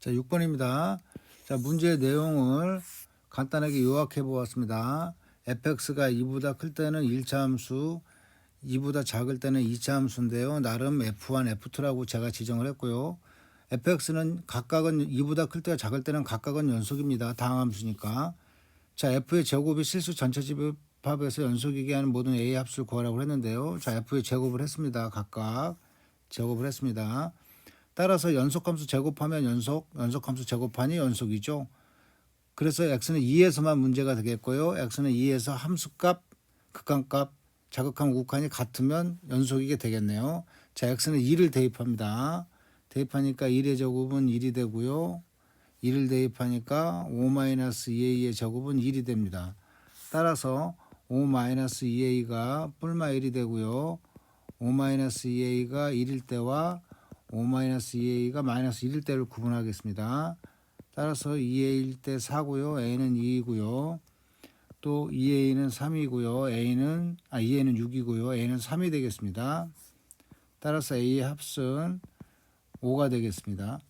자, 6번입니다. 자, 문제의 내용을 간단하게 요약해 보았습니다. fx가 2보다 클 때는 1차 함수, 2보다 작을 때는 2차 함수인데요. 나름 f1, f2라고 제가 지정을 했고요. fx는 각각은 2보다 클 때와 작을 때는 각각은 연속입니다. 다항함수니까. 자, f의 제곱이 실수 전체 집합에서 연속이게 하는 모든 a 합수를 구하라고 했는데요. 자, f의 제곱을 했습니다. 각각 제곱을 했습니다. 따라서 연속함수 제곱하면 연속, 연속함수 제곱하니 연속이죠. 그래서 x는 2에서만 문제가 되겠고요. x는 2에서 함수값, 극한값, 자극한 우극한이 같으면 연속이게 되겠네요. 자, x는 2를 대입합니다. 대입하니까 1의 제곱은 1이 되고요. 1을 대입하니까 5-2a의 제곱은 1이 됩니다. 따라서 5-2a가 뿔마 1이 되고요. 5-2a가 1일 때와 5-2a가 마이너스 1일 때를 구분하겠습니다. 따라서 2a일 때 4고요. a는 2이고요. 또 2a는 3이고요. a는 아 2a는 6이고요. a는 3이 되겠습니다. 따라서 a의 합은 5가 되겠습니다.